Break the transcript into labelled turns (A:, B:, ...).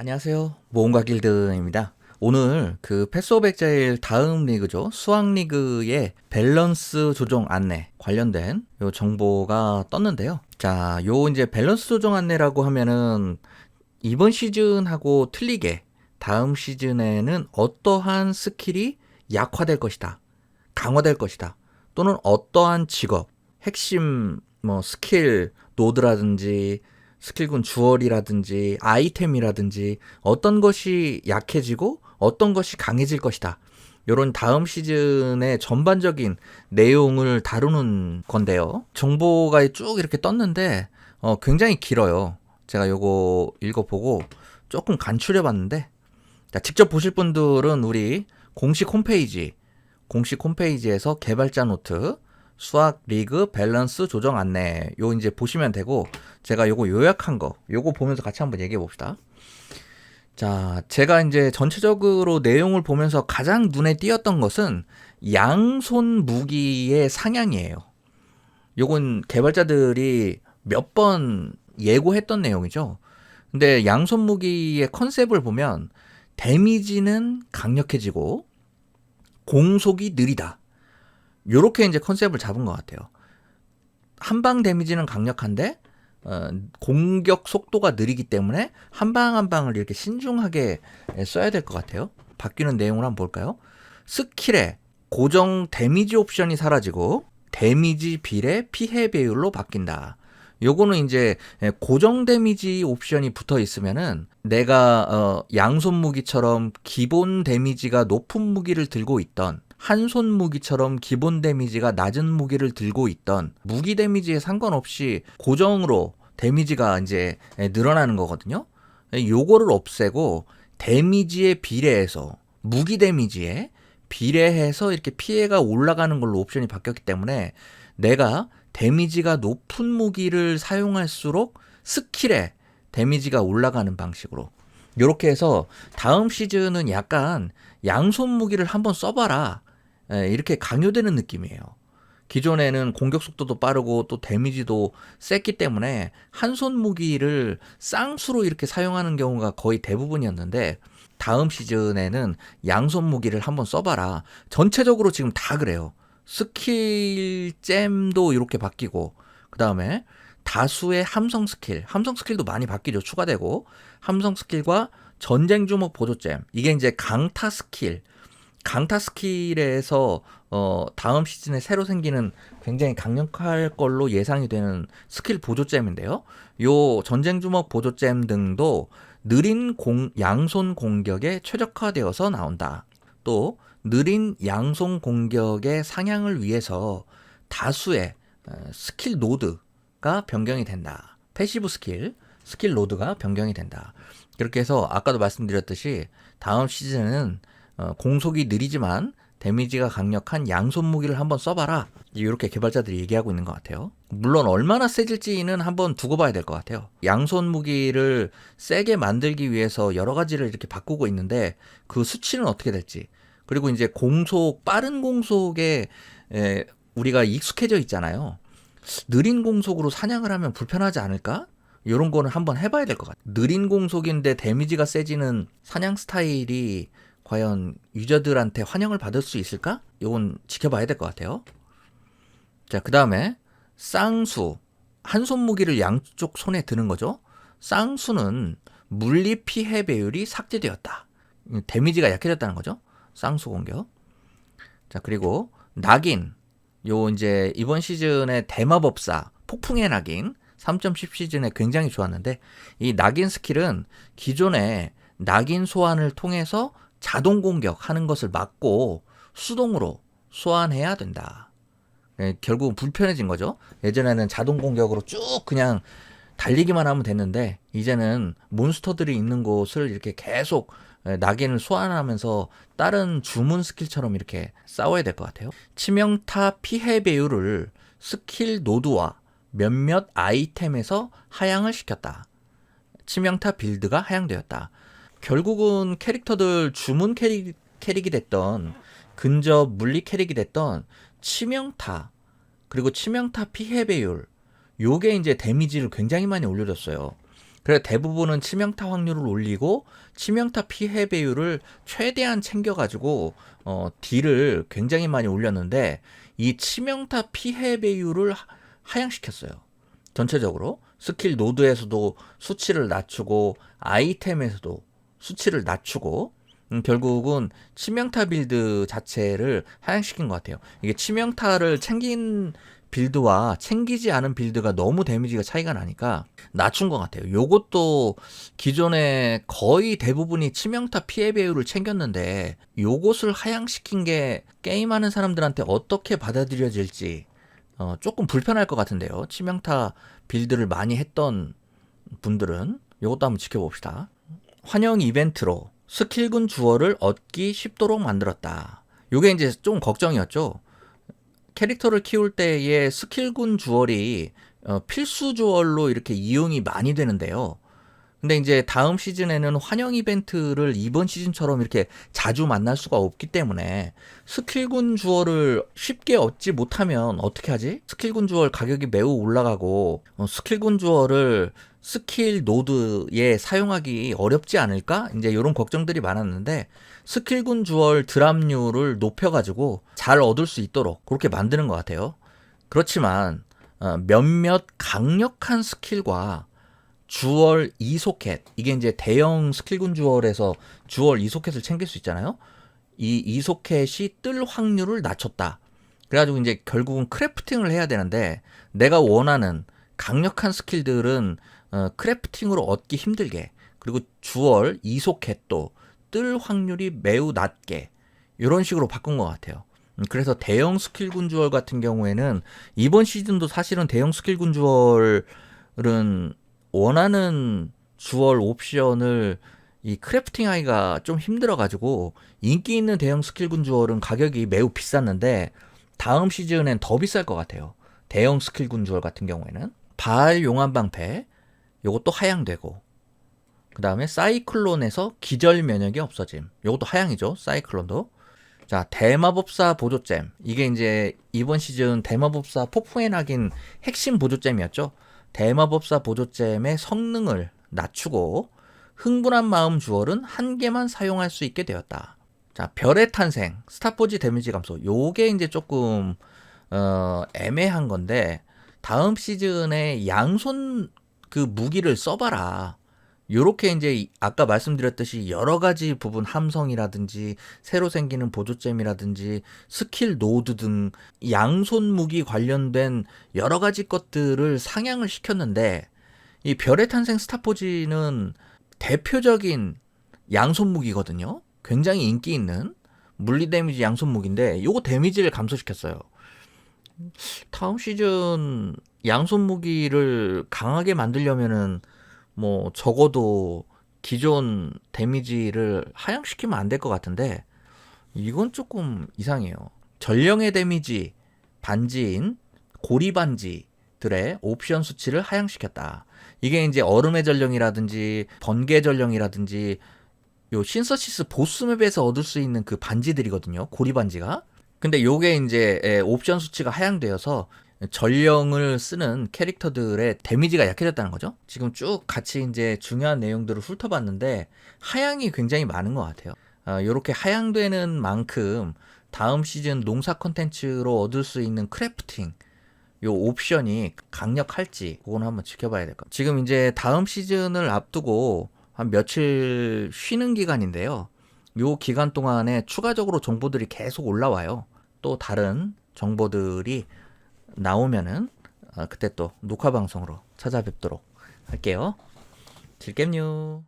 A: 안녕하세요. 모험가 길드입니다. 오늘 그 엑자일 다음 리그죠. 수학 리그의 밸런스 조정 안내 관련된 요 정보가 떴는데요. 자, 요 이제 밸런스 조정 안내라고 하면은 이번 시즌하고 틀리게 다음 시즌에는 어떠한 스킬이 약화될 것이다. 강화될 것이다. 또는 어떠한 직업, 핵심 뭐 스킬 노드라든지 스킬군 주얼이라든지 아이템이라든지 어떤 것이 약해지고 어떤 것이 강해질 것이다. 요런 다음 시즌의 전반적인 내용을 다루는 건데요. 정보가 쭉 이렇게 떴는데 어, 굉장히 길어요. 제가 요거 읽어보고 조금 간추려 봤는데 자, 직접 보실 분들은 우리 공식 홈페이지 공식 홈페이지에서 개발자 노트 수학 리그 밸런스 조정 안내 요 이제 보시면 되고 제가 요거 요약한 거 요거 보면서 같이 한번 얘기해 봅시다. 자, 제가 이제 전체적으로 내용을 보면서 가장 눈에 띄었던 것은 양손 무기의 상향이에요. 요건 개발자들이 몇 번 예고했던 내용이죠. 근데 양손 무기의 컨셉을 보면 데미지는 강력해지고 공속이 느리다. 요렇게 이제 컨셉을 잡은 것 같아요. 한방 데미지는 강력한데 어, 공격 속도가 느리기 때문에 한 방 한 방을 이렇게 신중하게 써야 될 것 같아요. 바뀌는 내용을 한번 볼까요? 스킬에 고정 데미지 옵션이 사라지고 데미지 비례 피해 배율로 바뀐다. 요거는 이제 고정 데미지 옵션이 붙어 있으면은 내가 어 양손 무기처럼 기본 데미지가 높은 무기를 들고 있던 한 손 무기처럼 기본 데미지가 낮은 무기를 들고 있던 무기 데미지에 상관없이 고정으로 데미지가 이제 늘어나는 거거든요. 요거를 없애고 데미지에 비례해서 무기 데미지에 비례해서 이렇게 피해가 올라가는 걸로 옵션이 바뀌었기 때문에 내가 데미지가 높은 무기를 사용할수록 스킬에 데미지가 올라가는 방식으로 이렇게 해서 다음 시즌은 약간 양손 무기를 한번 써봐라 예, 이렇게 강요되는 느낌이에요. 기존에는 공격 속도도 빠르고 또 데미지도 셌기 때문에 한 손 무기를 쌍수로 이렇게 사용하는 경우가 거의 대부분이었는데 다음 시즌에는 양손 무기를 한번 써봐라. 전체적으로 지금 다 그래요. 스킬 잼도 이렇게 바뀌고 그 다음에 다수의 함성 스킬, 함성 스킬도 많이 바뀌죠. 추가되고 함성 스킬과 전쟁 주먹 보조잼 이게 이제 강타 스킬, 강타 스킬에서 어 다음 시즌에 새로 생기는 굉장히 강력할 걸로 예상이 되는 스킬 보조잼인데요. 요 전쟁 주먹 보조잼 등도 느린 공 양손 공격에 최적화되어서 나온다. 또 느린 양손 공격의 상향을 위해서 다수의 어, 스킬 노드가 변경이 된다. 패시브 스킬, 스킬 노드가 변경이 된다. 그렇게 해서 아까도 말씀드렸듯이 다음 시즌에는 어, 공속이 느리지만 데미지가 강력한 양손 무기를 한번 써봐라. 이렇게 개발자들이 얘기하고 있는 것 같아요. 물론 얼마나 세질지는 한번 두고 봐야 될 것 같아요. 양손 무기를 세게 만들기 위해서 여러 가지를 이렇게 바꾸고 있는데 그 수치는 어떻게 될지. 그리고 이제 공속, 빠른 공속에 에, 우리가 익숙해져 있잖아요. 느린 공속으로 사냥을 하면 불편하지 않을까? 이런 거는 한번 해봐야 될 것 같아요. 느린 공속인데 데미지가 세지는 사냥 스타일이 과연 유저들한테 환영을 받을 수 있을까? 이건 지켜봐야 될 것 같아요. 자, 그 다음에 쌍수. 한 손 무기를 양쪽 손에 드는 거죠. 쌍수는 물리 피해 배율이 삭제되었다. 데미지가 약해졌다는 거죠. 쌍수 공격. 자, 그리고 낙인. 요 이제 이번 시즌의 대마법사 폭풍의 낙인 3.10 시즌에 굉장히 좋았는데 이 낙인 스킬은 기존에 낙인 소환을 통해서 자동 공격하는 것을 막고 수동으로 소환해야 된다. 예, 결국은 불편해진 거죠. 예전에는 자동 공격으로 쭉 그냥 달리기만 하면 됐는데 이제는 몬스터들이 있는 곳을 이렇게 계속 예, 낙인을 소환하면서 다른 주문 스킬처럼 이렇게 싸워야 될 것 같아요. 치명타 피해 배율을 스킬 노드와 몇몇 아이템에서 하향을 시켰다. 치명타 빌드가 하향되었다. 결국은 캐릭터들 주문 캐릭, 캐릭이 됐던 근접 물리 캐릭이 됐던 치명타 그리고 치명타 피해 배율 요게 이제 데미지를 굉장히 많이 올려줬어요. 그래 대부분은 치명타 확률을 올리고 치명타 피해 배율을 최대한 챙겨가지고 어, 딜을 굉장히 많이 올렸는데 이 치명타 피해 배율을 하- 하향시켰어요. 전체적으로 스킬 노드에서도 수치를 낮추고 아이템에서도 수치를 낮추고 음, 결국은 치명타 빌드 자체를 하향시킨 것 같아요. 이게 치명타를 챙긴 빌드와 챙기지 않은 빌드가 너무 데미지가 차이가 나니까 낮춘 것 같아요. 요것도 기존에 거의 대부분이 치명타 피해 배율을 챙겼는데 요것을 하향시킨 게 게임하는 사람들한테 어떻게 받아들여질지 어, 조금 불편할 것 같은데요. 치명타 빌드를 많이 했던 분들은 요것도 한번 지켜봅시다. 환영 이벤트로 스킬군 주어를 얻기 쉽도록 만들었다. 요게 이제 좀 걱정이었죠. 캐릭터를 키울 때의 스킬군 주얼이 어, 필수 주얼로 이렇게 이용이 많이 되는데요. 근데 이제 다음 시즌에는 환영 이벤트를 이번 시즌처럼 이렇게 자주 만날 수가 없기 때문에 스킬군 주얼을 쉽게 얻지 못하면 어떻게 하지? 스킬군 주얼 가격이 매우 올라가고 어, 스킬군 주얼을 스킬 노드에 사용하기 어렵지 않을까? 이제 이런 걱정들이 많았는데 스킬군 주얼 드랍률을 높여가지고 잘 얻을 수 있도록 그렇게 만드는 것 같아요. 그렇지만 어, 몇몇 강력한 스킬과 주얼 2소켓 이게 이제 대형 스킬군 주얼에서 주얼 2소켓을 챙길 수 있잖아요. 이 2소켓이 뜰 확률을 낮췄다. 그래가지고 이제 결국은 크래프팅을 해야 되는데 내가 원하는 강력한 스킬들은 어, 크래프팅으로 얻기 힘들게 그리고 주얼 2소켓도 뜰 확률이 매우 낮게 이런 식으로 바꾼 것 같아요. 음, 그래서 대형 스킬군 주얼 같은 경우에는 이번 시즌도 사실은 대형 스킬군 주얼은 원하는 주얼 옵션을 이 크래프팅 하기가 좀 힘들어가지고 인기 있는 대형 스킬군 주얼은 가격이 매우 비쌌는데 다음 시즌엔 더 비쌀 것 같아요. 대형 스킬군 주얼 같은 경우에는 바알 용암 방패 요것도 하향되고 그 다음에 사이클론에서 기절 면역이 없어짐 요것도 하향이죠 사이클론도 자 대마법사 보조잼 이게 이제 이번 시즌 대마법사 폭풍의 낙인 핵심 보조잼이었죠 대마법사 보조잼의 성능을 낮추고 흥분한 마음 주얼은 한 개만 사용할 수 있게 되었다. 자, 별의 탄생, 스타포지 데미지 감소. 요게 이제 조금 어, 애매한 건데 다음 시즌에 양손 그 무기를 써봐라. 요렇게 이제 이- 아까 말씀드렸듯이 여러 가지 부분 함성이라든지 새로 생기는 보조잼이라든지 스킬 노드 등 양손 무기 관련된 여러 가지 것들을 상향을 시켰는데 이 별의 탄생 스타포지는 대표적인 양손 무기거든요. 굉장히 인기 있는 물리 데미지 양손 무기인데 요거 데미지를 감소시켰어요. 다음 시즌 양손 무기를 강하게 만들려면은 뭐 적어도 기존 데미지를 하향시키면 안 될 것 같은데 이건 조금 이상해요. 전령의 데미지 반지인 고리 반지들의 옵션 수치를 하향시켰다. 이게 이제 얼음의 전령이라든지 번개 전령이라든지 요 신서시스 보스맵에서 얻을 수 있는 그 반지들이거든요. 고리 반지가. 근데 요게 이제 에, 옵션 수치가 하향되어서 전령을 쓰는 캐릭터들의 데미지가 약해졌다는 거죠. 지금 쭉 같이 이제 중요한 내용들을 훑어봤는데 하향이 굉장히 많은 것 같아요. 아, 요렇게 하향되는 만큼 다음 시즌 농사 컨텐츠로 얻을 수 있는 크래프팅 요 옵션이 강력할지 그건 한번 지켜봐야 될 것 같아요. 지금 이제 다음 시즌을 앞두고 한 며칠 쉬는 기간인데요. 요 기간 동안에 추가적으로 정보들이 계속 올라와요. 또 다른 정보들이 나오면은 아, 그때 또 녹화 방송으로 찾아뵙도록 할게요. 질겜뉴.